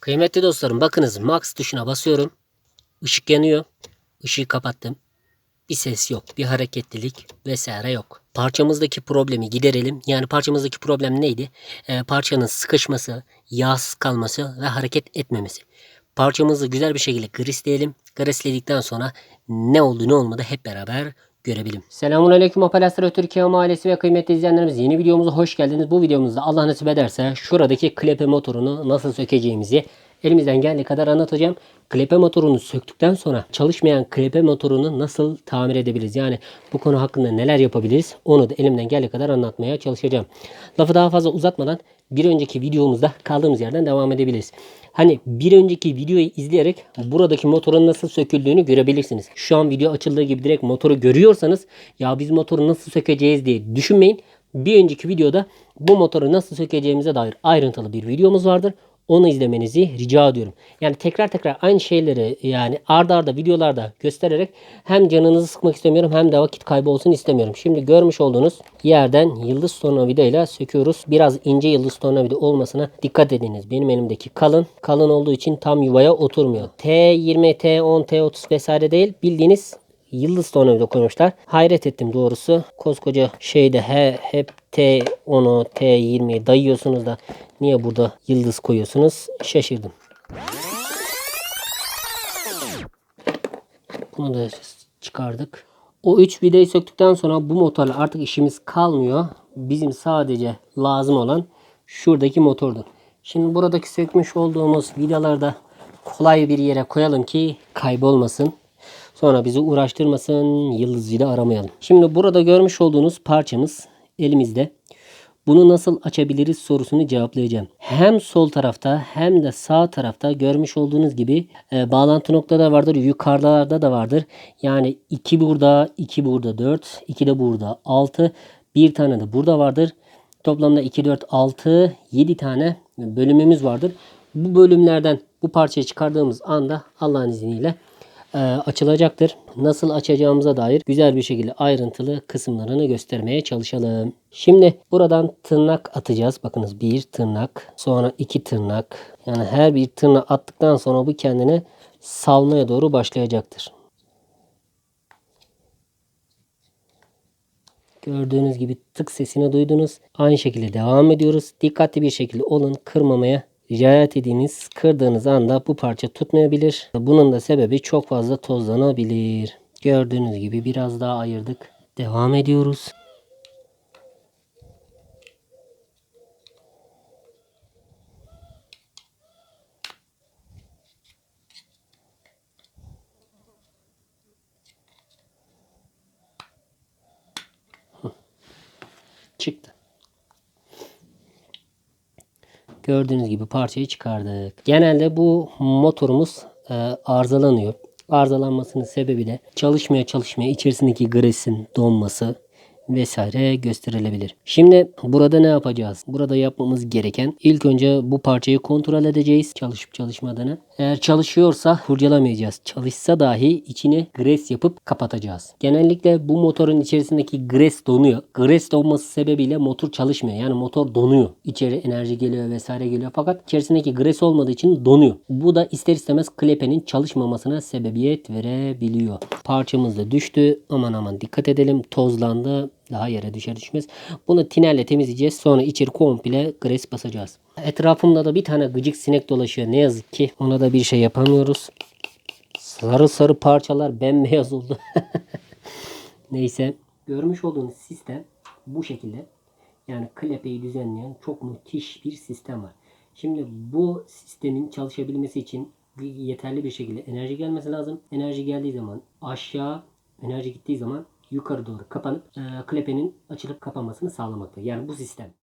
Kıymetli dostlarım bakınız Max tuşuna basıyorum. Işık yanıyor. Işığı kapattım. Bir ses yok. Bir hareketlilik vesaire yok. Parçamızdaki problemi giderelim. Yani parçamızdaki problem neydi? Ee, parçanın sıkışması, yağsız kalması ve hareket etmemesi. Parçamızı güzel bir şekilde grisleyelim. Grisledikten sonra ne oldu ne olmadı hep beraber görebilirim. Selamun Aleyküm Operasyonu Türkiye ailesi ve kıymetli izleyenlerimiz yeni videomuza hoş geldiniz. Bu videomuzda Allah nasip ederse şuradaki klepe motorunu nasıl sökeceğimizi elimizden geldiği kadar anlatacağım. Klepe motorunu söktükten sonra çalışmayan klepe motorunu nasıl tamir edebiliriz? Yani bu konu hakkında neler yapabiliriz? Onu da elimden geldiği kadar anlatmaya çalışacağım. Lafı daha fazla uzatmadan bir önceki videomuzda kaldığımız yerden devam edebiliriz. Hani bir önceki videoyu izleyerek buradaki motorun nasıl söküldüğünü görebilirsiniz. Şu an video açıldığı gibi direkt motoru görüyorsanız ya biz motoru nasıl sökeceğiz diye düşünmeyin. Bir önceki videoda bu motoru nasıl sökeceğimize dair ayrıntılı bir videomuz vardır. Onu izlemenizi rica ediyorum. Yani tekrar tekrar aynı şeyleri yani arda arda videolarda göstererek hem canınızı sıkmak istemiyorum hem de vakit kaybı olsun istemiyorum. Şimdi görmüş olduğunuz yerden yıldız tornavida ile söküyoruz. Biraz ince yıldız tornavida olmasına dikkat ediniz. Benim elimdeki kalın. Kalın olduğu için tam yuvaya oturmuyor. T20, T10, T30 vesaire değil. Bildiğiniz yıldız tornavida koymuşlar. Hayret ettim doğrusu. Koskoca şeyde he, hep T10'u, T20'yi dayıyorsunuz da niye burada yıldız koyuyorsunuz? Şaşırdım. Bunu da çıkardık. O 3 vidayı söktükten sonra bu motorla artık işimiz kalmıyor. Bizim sadece lazım olan şuradaki motordu. Şimdi buradaki sökmüş olduğumuz vidaları da kolay bir yere koyalım ki kaybolmasın. Sonra bizi uğraştırmasın, yıldız vida aramayalım. Şimdi burada görmüş olduğunuz parçamız elimizde. Bunu nasıl açabiliriz sorusunu cevaplayacağım. Hem sol tarafta hem de sağ tarafta görmüş olduğunuz gibi e, bağlantı noktada vardır. Yukarılarda da vardır. Yani 2 burada, 2 burada 4, 2 de burada 6, bir tane de burada vardır. Toplamda 2, 4, 6, 7 tane bölümümüz vardır. Bu bölümlerden bu parçayı çıkardığımız anda Allah'ın izniyle e, açılacaktır. Nasıl açacağımıza dair güzel bir şekilde ayrıntılı kısımlarını göstermeye çalışalım. Şimdi buradan tırnak atacağız. Bakınız bir tırnak, sonra iki tırnak. Yani her bir tırnak attıktan sonra bu kendini salmaya doğru başlayacaktır. Gördüğünüz gibi tık sesini duydunuz. Aynı şekilde devam ediyoruz. Dikkatli bir şekilde olun. Kırmamaya riayet ediniz. Kırdığınız anda bu parça tutmayabilir. Bunun da sebebi çok fazla tozlanabilir. Gördüğünüz gibi biraz daha ayırdık. Devam ediyoruz. Çıktı. Gördüğünüz gibi parçayı çıkardık. Genelde bu motorumuz e, arızalanıyor. Arızalanmasının sebebi de çalışmaya çalışmaya içerisindeki gresin donması vesaire gösterilebilir. Şimdi burada ne yapacağız? Burada yapmamız gereken ilk önce bu parçayı kontrol edeceğiz çalışıp çalışmadığını. Eğer çalışıyorsa kurcalamayacağız. Çalışsa dahi içine gres yapıp kapatacağız. Genellikle bu motorun içerisindeki gres donuyor. Gres donması sebebiyle motor çalışmıyor. Yani motor donuyor. İçeri enerji geliyor vesaire geliyor. Fakat içerisindeki gres olmadığı için donuyor. Bu da ister istemez klepenin çalışmamasına sebebiyet verebiliyor. Parçamız da düştü. Aman aman dikkat edelim. Tozlandı. Daha yere düşer düşmez. Bunu tinerle temizleyeceğiz. Sonra içeri komple gres basacağız. Etrafımda da bir tane gıcık sinek dolaşıyor. Ne yazık ki ona da bir şey yapamıyoruz. Sarı sarı parçalar bembeyaz oldu. Neyse. Görmüş olduğunuz sistem bu şekilde. Yani klepeyi düzenleyen çok müthiş bir sistem var. Şimdi bu sistemin çalışabilmesi için yeterli bir şekilde enerji gelmesi lazım. Enerji geldiği zaman aşağı, enerji gittiği zaman yukarı doğru kapanıp e, klepenin açılıp kapanmasını sağlamakta. Yani bu sistem.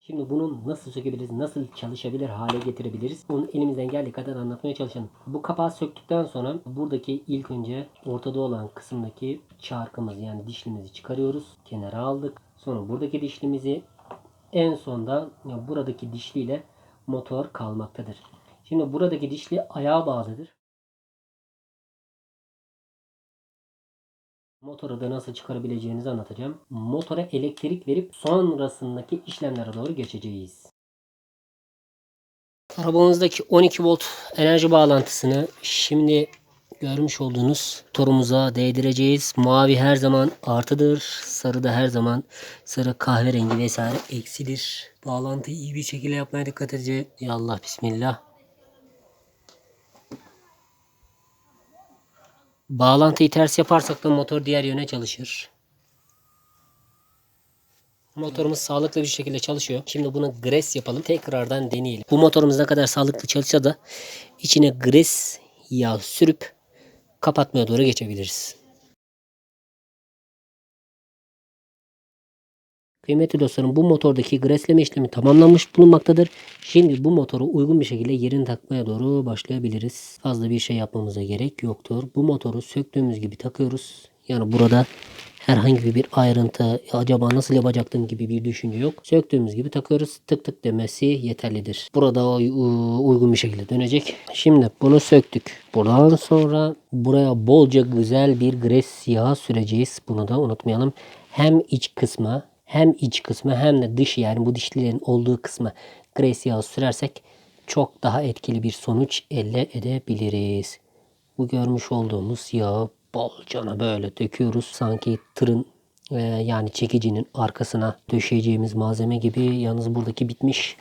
Şimdi bunu nasıl sökebiliriz, nasıl çalışabilir hale getirebiliriz? Onu elimizden geldiği kadar anlatmaya çalışalım. Bu kapağı söktükten sonra buradaki ilk önce ortada olan kısımdaki çarkımızı yani dişlimizi çıkarıyoruz. Kenara aldık. Sonra buradaki dişlimizi en sonda buradaki dişliyle motor kalmaktadır. Şimdi buradaki dişli ayağa bağlıdır. Motoru da nasıl çıkarabileceğinizi anlatacağım. Motora elektrik verip sonrasındaki işlemlere doğru geçeceğiz. Arabamızdaki 12 volt enerji bağlantısını şimdi görmüş olduğunuz torumuza değdireceğiz. Mavi her zaman artıdır. Sarı da her zaman sarı kahverengi vesaire eksidir. Bağlantıyı iyi bir şekilde yapmaya dikkat edeceğiz. Ya Allah bismillah. Bağlantıyı ters yaparsak da motor diğer yöne çalışır. Motorumuz sağlıklı bir şekilde çalışıyor. Şimdi bunu gres yapalım. Tekrardan deneyelim. Bu motorumuz ne kadar sağlıklı çalışsa da içine gres yağ sürüp kapatmaya doğru geçebiliriz. Kıymetli dostlarım bu motordaki gresleme işlemi tamamlanmış bulunmaktadır. Şimdi bu motoru uygun bir şekilde yerine takmaya doğru başlayabiliriz. Fazla bir şey yapmamıza gerek yoktur. Bu motoru söktüğümüz gibi takıyoruz. Yani burada herhangi bir ayrıntı acaba nasıl yapacaktım gibi bir düşünce yok. Söktüğümüz gibi takıyoruz. Tık tık demesi yeterlidir. Burada uy- uygun bir şekilde dönecek. Şimdi bunu söktük. Buradan sonra buraya bolca güzel bir gres yağı süreceğiz. Bunu da unutmayalım. Hem iç kısma hem iç kısmı hem de dış yani bu dişlilerin olduğu kısmı gres yağı sürersek çok daha etkili bir sonuç elde edebiliriz. Bu görmüş olduğumuz yağı bolcana böyle döküyoruz. Sanki tırın e, yani çekicinin arkasına döşeyeceğimiz malzeme gibi. Yalnız buradaki bitmiş.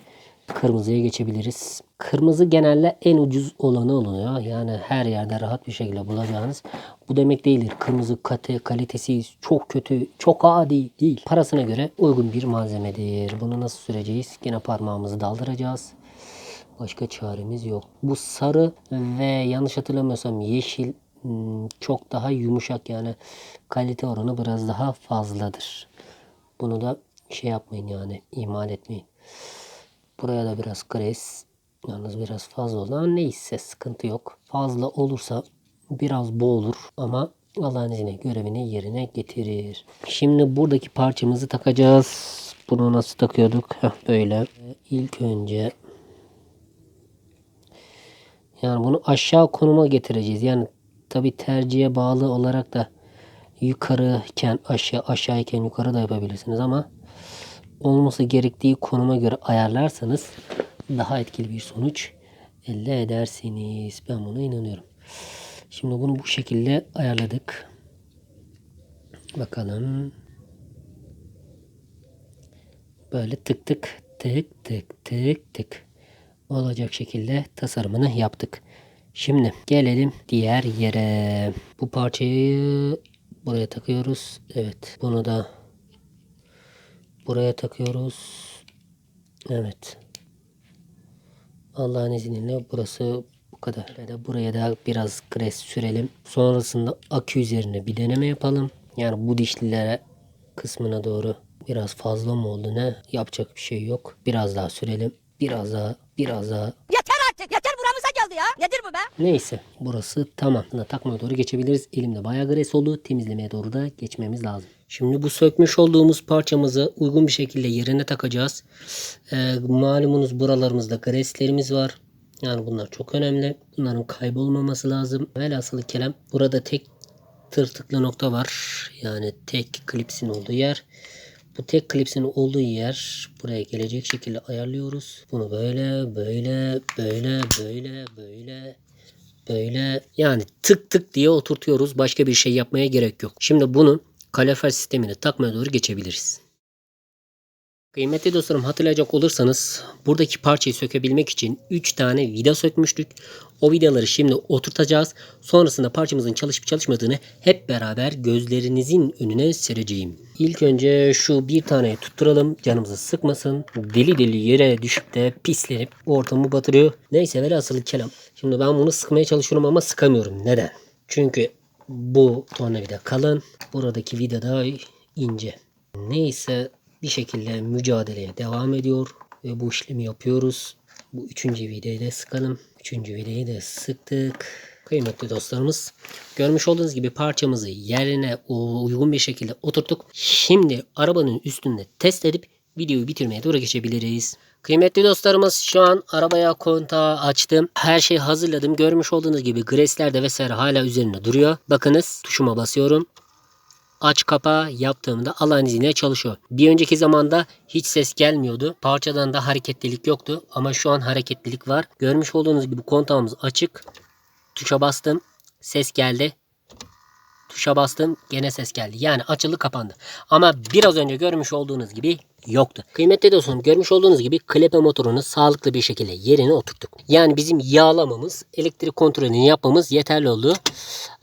Kırmızıya geçebiliriz. Kırmızı genelde en ucuz olanı oluyor. Yani her yerde rahat bir şekilde bulacağınız. Bu demek değildir. Kırmızı kate, kalitesi çok kötü, çok adi değil. Parasına göre uygun bir malzemedir. Bunu nasıl süreceğiz? Yine parmağımızı daldıracağız. Başka çaremiz yok. Bu sarı ve yanlış hatırlamıyorsam yeşil hmm, çok daha yumuşak yani kalite oranı biraz daha fazladır. Bunu da şey yapmayın yani ihmal etmeyin. Buraya da biraz gres. Yalnız biraz fazla oldu ama neyse sıkıntı yok. Fazla olursa biraz boğulur ama Allah'ın izniyle görevini yerine getirir. Şimdi buradaki parçamızı takacağız. Bunu nasıl takıyorduk? Heh, böyle. İlk önce yani bunu aşağı konuma getireceğiz. Yani tabi tercihe bağlı olarak da yukarıken aşağı aşağıyken yukarı da yapabilirsiniz ama olması gerektiği konuma göre ayarlarsanız daha etkili bir sonuç elde edersiniz. Ben buna inanıyorum. Şimdi bunu bu şekilde ayarladık. Bakalım. Böyle tık tık tık tık tık tık olacak şekilde tasarımını yaptık. Şimdi gelelim diğer yere. Bu parçayı buraya takıyoruz. Evet. Bunu da buraya takıyoruz. Evet. Allah'ın izniyle burası bu kadar. Buraya da biraz gres sürelim. Sonrasında akü üzerine bir deneme yapalım. Yani bu dişlilere kısmına doğru biraz fazla mı oldu ne? Yapacak bir şey yok. Biraz daha sürelim. Biraz daha, biraz daha. Yeter artık yeter buramıza geldi ya. Nedir bu be? Neyse burası tamam. Takmaya doğru geçebiliriz. Elimde bayağı gres oldu. Temizlemeye doğru da geçmemiz lazım. Şimdi bu sökmüş olduğumuz parçamızı uygun bir şekilde yerine takacağız. Ee, malumunuz buralarımızda greslerimiz var. Yani bunlar çok önemli. Bunların kaybolmaması lazım. Velhasılı kelam burada tek tırtıklı nokta var. Yani tek klipsin olduğu yer. Bu tek klipsin olduğu yer buraya gelecek şekilde ayarlıyoruz. Bunu böyle, böyle, böyle, böyle, böyle, böyle yani tık tık diye oturtuyoruz. Başka bir şey yapmaya gerek yok. Şimdi bunun kalorifer sistemini takmaya doğru geçebiliriz. Kıymetli dostlarım hatırlayacak olursanız buradaki parçayı sökebilmek için 3 tane vida sökmüştük. O vidaları şimdi oturtacağız. Sonrasında parçamızın çalışıp çalışmadığını hep beraber gözlerinizin önüne sereceğim. İlk önce şu bir taneyi tutturalım. Canımızı sıkmasın. Deli deli yere düşüp de pislenip ortamı batırıyor. Neyse velhasılı kelam. Şimdi ben bunu sıkmaya çalışıyorum ama sıkamıyorum. Neden? Çünkü bu tornavida kalın. Buradaki vida da ince. Neyse bir şekilde mücadeleye devam ediyor ve bu işlemi yapıyoruz. Bu üçüncü vidayı da sıkalım. Üçüncü vidayı da sıktık. Kıymetli dostlarımız görmüş olduğunuz gibi parçamızı yerine uygun bir şekilde oturttuk. Şimdi arabanın üstünde test edip videoyu bitirmeye doğru geçebiliriz. Kıymetli dostlarımız şu an arabaya kontağı açtım. Her şeyi hazırladım. Görmüş olduğunuz gibi gresler de vesaire hala üzerinde duruyor. Bakınız tuşuma basıyorum. Aç kapa yaptığımda Allah'ın izniyle çalışıyor. Bir önceki zamanda hiç ses gelmiyordu. Parçadan da hareketlilik yoktu ama şu an hareketlilik var. Görmüş olduğunuz gibi kontağımız açık. Tuşa bastım. Ses geldi. Tuşa bastım gene ses geldi. Yani açıldı kapandı. Ama biraz önce görmüş olduğunuz gibi yoktu. Kıymetli dostum görmüş olduğunuz gibi klepe motorunu sağlıklı bir şekilde yerine oturttuk. Yani bizim yağlamamız, elektrik kontrolünü yapmamız yeterli oldu.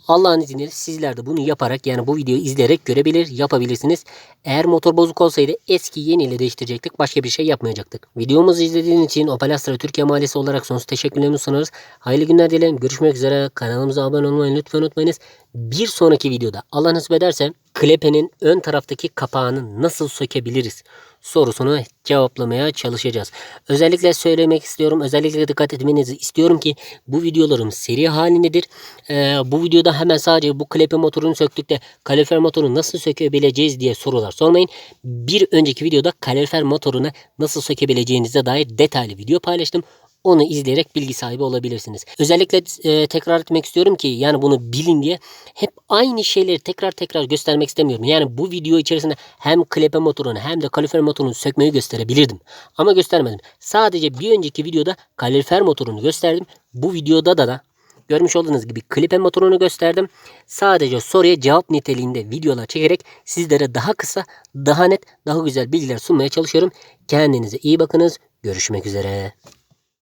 Allah'ın izniyle sizler de bunu yaparak yani bu videoyu izleyerek görebilir, yapabilirsiniz. Eğer motor bozuk olsaydı eski yeni ile değiştirecektik. Başka bir şey yapmayacaktık. Videomuzu izlediğiniz için Opel Astra Türkiye Mahallesi olarak sonsuz teşekkürlerimi sunarız. Hayırlı günler dilerim. Görüşmek üzere. Kanalımıza abone olmayı lütfen unutmayınız. Bir sonraki videoda Allah nasip ederse klepenin ön taraftaki kapağını nasıl sökebiliriz sorusunu cevaplamaya çalışacağız. Özellikle söylemek istiyorum. Özellikle dikkat etmenizi istiyorum ki bu videolarım seri halindedir. Ee, bu videoda hemen sadece bu klepe motorunu söktük de kalorifer motorunu nasıl sökebileceğiz diye sorular sormayın. Bir önceki videoda kalorifer motorunu nasıl sökebileceğinize dair detaylı video paylaştım. Onu izleyerek bilgi sahibi olabilirsiniz. Özellikle e, tekrar etmek istiyorum ki yani bunu bilin diye hep aynı şeyleri tekrar tekrar göstermek istemiyorum. Yani bu video içerisinde hem klepe motorunu hem de kalorifer motorunu sökmeyi gösterebilirdim. Ama göstermedim. Sadece bir önceki videoda kalorifer motorunu gösterdim. Bu videoda da da Görmüş olduğunuz gibi klipe motorunu gösterdim. Sadece soruya cevap niteliğinde videolar çekerek sizlere daha kısa, daha net, daha güzel bilgiler sunmaya çalışıyorum. Kendinize iyi bakınız. Görüşmek üzere.